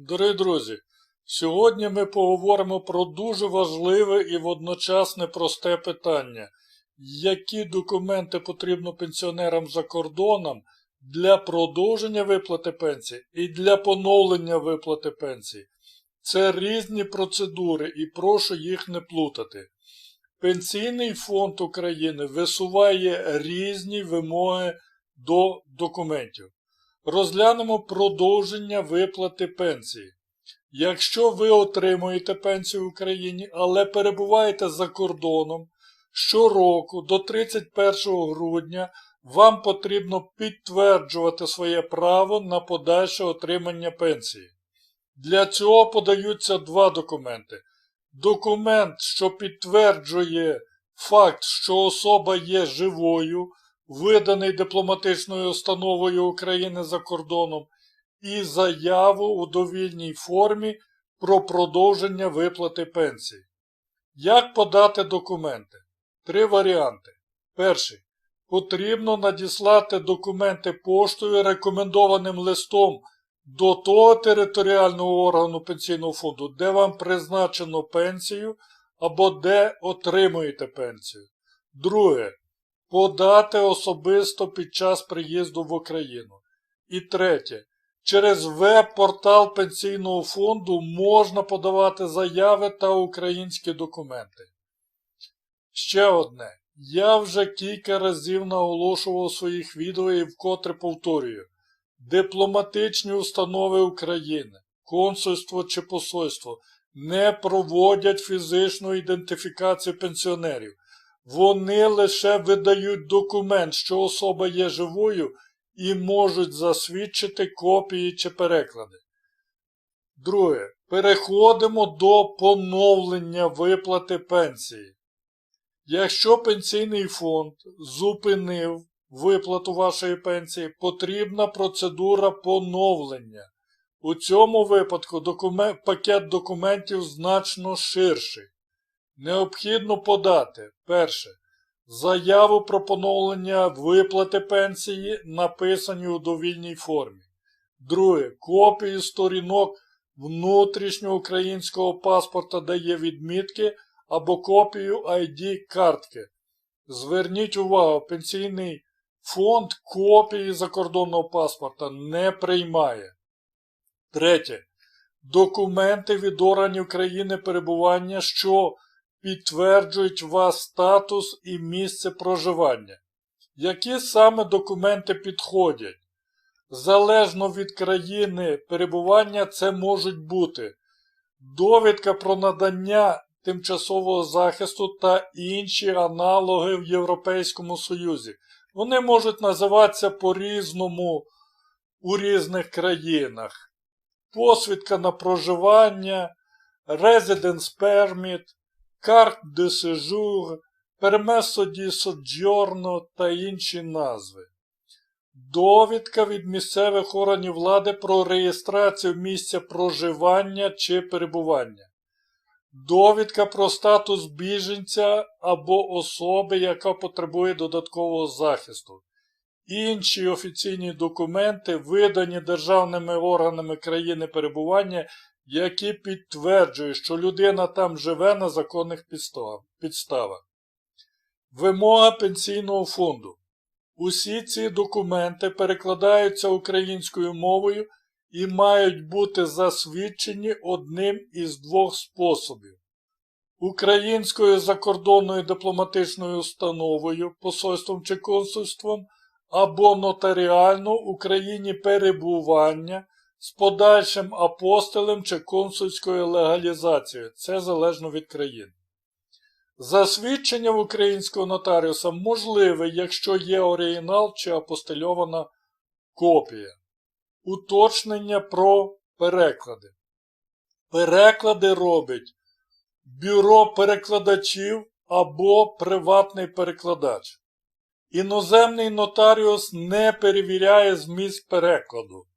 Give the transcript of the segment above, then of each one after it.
Дорогі друзі, сьогодні ми поговоримо про дуже важливе і водночас непросте питання. Які документи потрібно пенсіонерам за кордоном для продовження виплати пенсії і для поновлення виплати пенсії? Це різні процедури і прошу їх не плутати. Пенсійний фонд України висуває різні вимоги до документів. Розглянемо продовження виплати пенсії. Якщо ви отримуєте пенсію в Україні, але перебуваєте за кордоном, щороку до 31 грудня вам потрібно підтверджувати своє право на подальше отримання пенсії. Для цього подаються два документи. Документ, що підтверджує факт, що особа є живою, виданий дипломатичною установою України за кордоном, і заяву у довільній формі про продовження виплати пенсії. Як подати документи? Три варіанти. Перший. Потрібно надіслати документи поштою рекомендованим листом до того територіального органу пенсійного фонду, де вам призначено пенсію або де отримуєте пенсію. Друге. Подати особисто під час приїзду в Україну. І третє. Через веб-портал пенсійного фонду можна подавати заяви та українські документи. Ще одне. Я вже кілька разів наголошував у своїх відео і вкотре повторюю. Дипломатичні установи України, консульство чи посольство не проводять фізичну ідентифікацію пенсіонерів. Вони лише видають документ, що особа є живою і можуть засвідчити копії чи переклади. Друге. Переходимо до поновлення виплати пенсії. Якщо пенсійний фонд зупинив виплату вашої пенсії, потрібна процедура поновлення. У цьому випадку докумен... пакет документів значно ширший. Необхідно подати перше. Заяву про поновлення виплати пенсії, написані у довільній формі. Друге. Копію сторінок внутрішньоукраїнського паспорта, де є відмітки, або копію ID-картки. Зверніть увагу, пенсійний фонд копії закордонного паспорта не приймає. Третє. Документи від органів країни перебування, що підтверджують вас статус і місце проживання. Які саме документи підходять? Залежно від країни перебування, це можуть бути довідка про надання тимчасового захисту та інші аналоги в Європейському Союзі. Вони можуть називатися по-різному у різних країнах. Посвідка на проживання, Residence Permit, Carte de séjour, Permesso di soggiorno та інші назви. Довідка від місцевих органів влади про реєстрацію місця проживання чи перебування. Довідка про статус біженця або особи, яка потребує додаткового захисту. Інші офіційні документи, видані державними органами країни перебування, які підтверджують, що людина там живе на законних підставах. Вимога пенсійного фонду. Усі ці документи перекладаються українською мовою і мають бути засвідчені одним із двох способів. Українською закордонною дипломатичною установою, посольством чи консульством, або нотаріально Україні перебування з подальшим апостолем чи консульською легалізацією. Це залежно від країни. Засвідчення в українського нотаріуса можливе, якщо є оригінал чи апостильована копія. Уточнення про переклади. Переклади робить бюро перекладачів або приватний перекладач. Іноземний нотаріус не перевіряє зміст перекладу.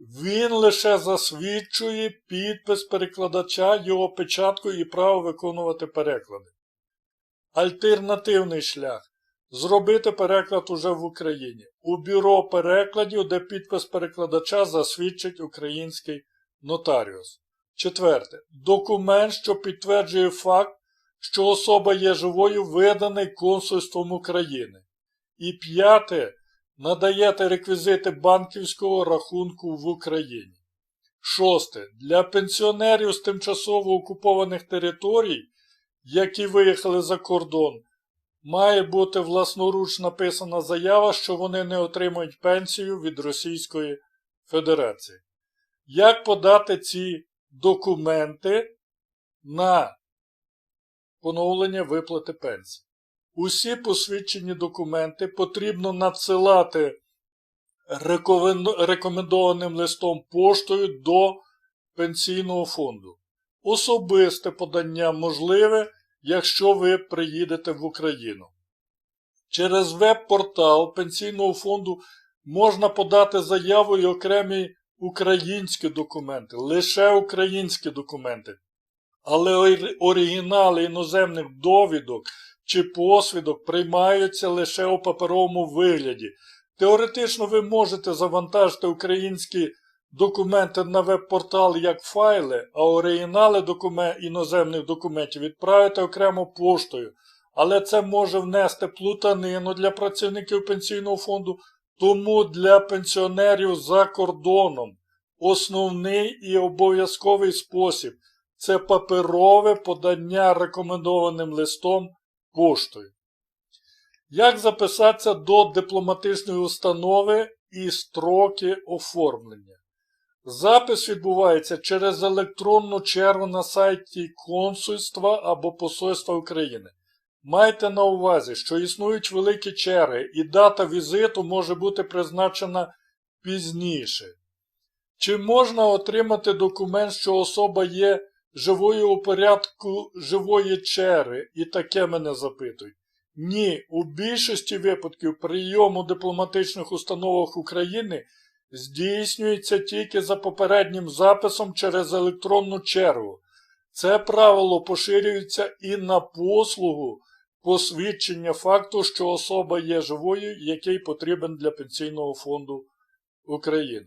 Він лише засвідчує підпис перекладача, його печатку і право виконувати переклади. Альтернативний шлях. Зробити переклад уже в Україні. У бюро перекладів, де підпис перекладача засвідчить український нотаріус. Четверте. Документ, що підтверджує факт, що особа є живою, виданий консульством України. І п'яте. Надаєте реквізити банківського рахунку в Україні. Шосте. Для пенсіонерів з тимчасово окупованих територій, які виїхали за кордон, має бути власноруч написана заява, що вони не отримують пенсію від Російської Федерації. Як подати ці документи на поновлення виплати пенсії? Усі посвідчені документи потрібно надсилати рекомендованим листом поштою до пенсійного фонду. Особисте подання можливе, якщо ви приїдете в Україну. Через веб-портал пенсійного фонду можна подати заяву і окремі українські документи, лише українські документи. Але оригінали іноземних довідок чи посвідок приймаються лише у паперовому вигляді. Теоретично ви можете завантажити українські документи на веб-портал як файли, а оригінали докумен... іноземних документів відправити окремо поштою. Але це може внести плутанину для працівників пенсійного фонду, тому для пенсіонерів за кордоном основний і обов'язковий спосіб це паперове подання рекомендованим листом поштою. Як записатися до дипломатичної установи і строки оформлення? Запис відбувається через електронну чергу на сайті консульства або Посольства України. Майте на увазі, що існують великі черги, і дата візиту може бути призначена пізніше. Чи можна отримати документ, що особа є живою у порядку живої черги? І таке мене запитують. Ні, у більшості випадків прийом у дипломатичних установах України здійснюється тільки за попереднім записом через електронну чергу. Це правило поширюється і на послугу посвідчення факту, що особа є живою, який потрібен для Пенсійного фонду України.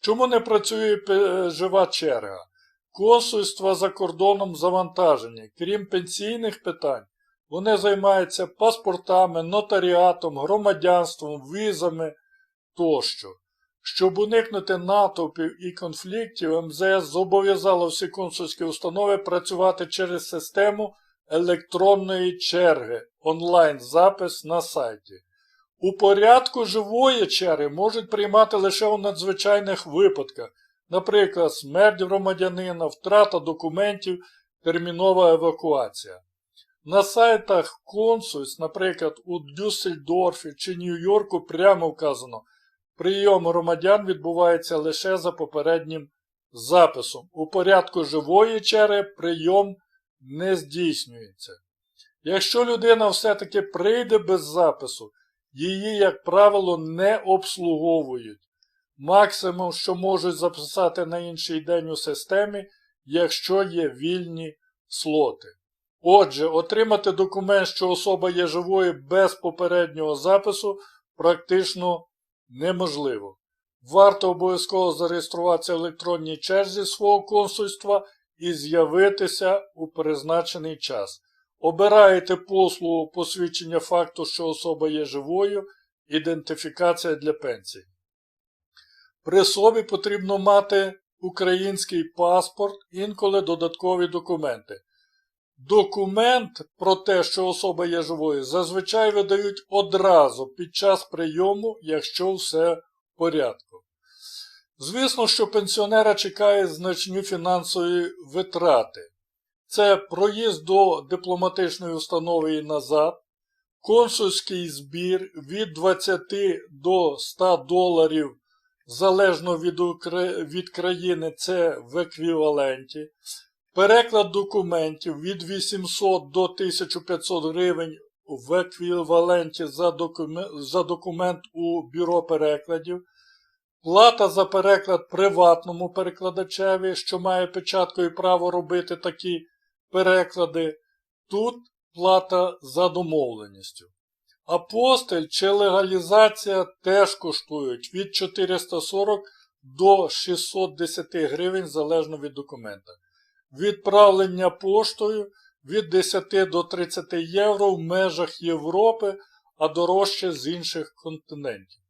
Чому не працює е, жива черга? Консульства за кордоном завантажені. Крім пенсійних питань, вони займаються паспортами, нотаріатом, громадянством, візами тощо. Щоб уникнути натовпів і конфліктів, МЗС зобов'язало всі консульські установи працювати через систему електронної черги, онлайн-запис на сайті. У порядку живої черги можуть приймати лише у надзвичайних випадках, наприклад, смерть громадянина, втрата документів, термінова евакуація. На сайтах консульств, наприклад, у Дюссельдорфі чи Нью-Йорку прямо вказано, прийом громадян відбувається лише за попереднім записом. У порядку живої черги прийом не здійснюється. Якщо людина все-таки прийде без запису, її, як правило, не обслуговують. Максимум, що можуть записати на інший день у системі, якщо є вільні слоти. Отже, отримати документ, що особа є живою без попереднього запису, практично неможливо. Варто обов'язково зареєструватися в електронній черзі свого консульства і з'явитися у призначений час. Обираєте послугу посвідчення факту, що особа є живою, ідентифікація для пенсії. При собі потрібно мати український паспорт, інколи додаткові документи. Документ про те, що особа є живою, зазвичай видають одразу під час прийому, якщо все в порядку. Звісно, що пенсіонера чекає значні фінансові витрати. Це проїзд до дипломатичної установи і назад, консульський збір від 20 до 100 доларів, залежно від, від країни, це в еквіваленті. Переклад документів від 800 до 1500 гривень в еквіваленті за документ, за документ у бюро перекладів. Плата за переклад приватному перекладачеві, що має печатку і право робити такі переклади. Тут плата за домовленістю. Апостиль чи легалізація теж коштують від 440 до 610 гривень залежно від документа. Відправлення поштою від 10 до 30 євро в межах Європи, а дорожче з інших континентів.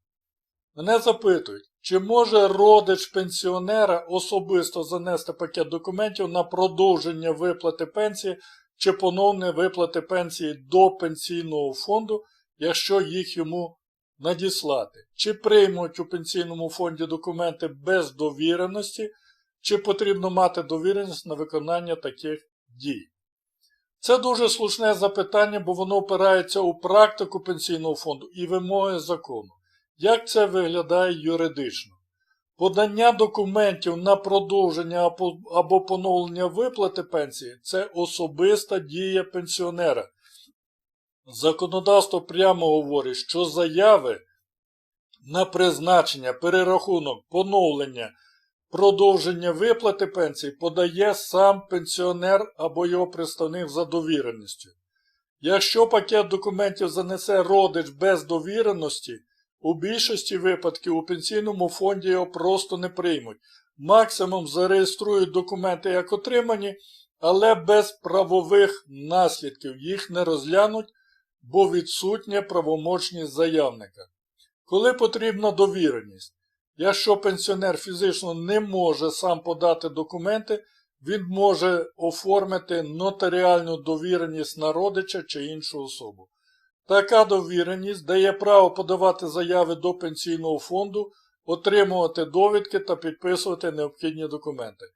Мене запитують, чи може родич пенсіонера особисто занести пакет документів на продовження виплати пенсії чи поновне виплати пенсії до пенсійного фонду, якщо їх йому надіслати. Чи приймуть у пенсійному фонді документи без довіреності, чи потрібно мати довіреність на виконання таких дій. Це дуже слушне запитання, бо воно опирається у практику пенсійного фонду і вимоги закону. Як це виглядає юридично? Подання документів на продовження або- поновлення виплати пенсії це особиста дія пенсіонера. Законодавство прямо говорить, що заяви на призначення, перерахунок, поновлення, продовження виплати пенсії подає сам пенсіонер або його представник за довіреністю. Якщо пакет документів занесе родич без довіреності, у більшості випадків у пенсійному фонді його просто не приймуть. Максимум зареєструють документи як отримані, але без правових наслідків їх не розглянуть, бо відсутня правомочність заявника. Коли потрібна довіреність? Якщо пенсіонер фізично не може сам подати документи, він може оформити нотаріальну довіреність на родича чи іншу особу. Така довіреність дає право подавати заяви до пенсійного фонду, отримувати довідки та підписувати необхідні документи.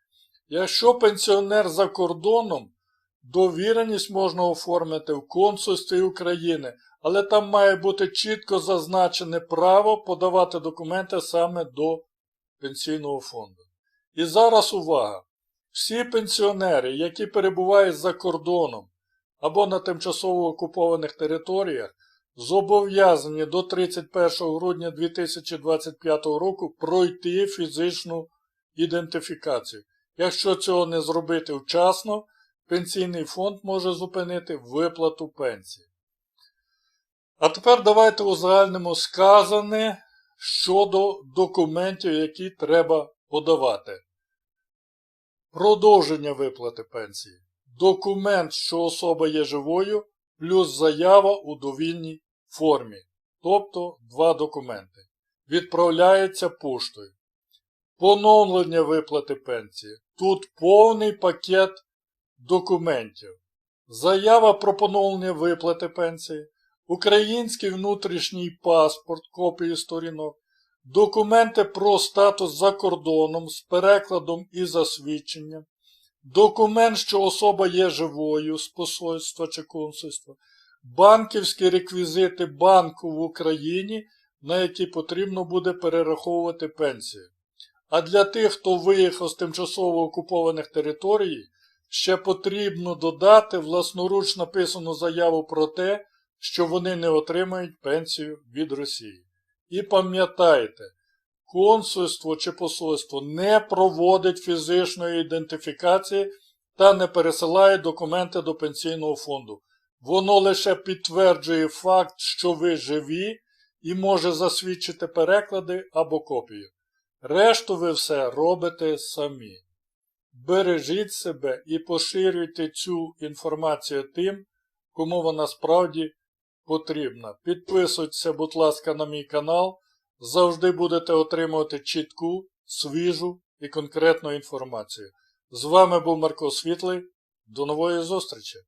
Якщо пенсіонер за кордоном, довіреність можна оформити в консульстві України, але там має бути чітко зазначене право подавати документи саме до пенсійного фонду. І зараз увага! Всі пенсіонери, які перебувають за кордоном або на тимчасово окупованих територіях, зобов'язані до 31 грудня 2025 року пройти фізичну ідентифікацію. Якщо цього не зробити вчасно, пенсійний фонд може зупинити виплату пенсії. А тепер давайте узагальнимо сказане щодо документів, які треба подавати. Продовження виплати пенсії. Документ, що особа є живою, плюс заява у довільній формі. Тобто два документи. Відправляється поштою. Поновлення виплати пенсії. Тут повний пакет документів. Заява про поновлення виплати пенсії. Український внутрішній паспорт, копії сторінок. Документи про статус за кордоном з перекладом і засвідченням. Документ, що особа є живою з посольства чи консульства. Банківські реквізити банку в Україні, на які потрібно буде перераховувати пенсію. А для тих, хто виїхав з тимчасово окупованих територій, ще потрібно додати власноруч написану заяву про те, що вони не отримають пенсію від Росії. І пам'ятайте, консульство чи посольство не проводить фізичної ідентифікації та не пересилає документи до пенсійного фонду. Воно лише підтверджує факт, що ви живі і може засвідчити переклади або копію. Решту ви все робите самі. Бережіть себе і поширюйте цю інформацію тим, кому вона справді потрібна. Підписуйтеся, будь ласка, на мій канал. Завжди будете отримувати чітку, свіжу і конкретну інформацію. З вами був Марко Світлий. До нової зустрічі!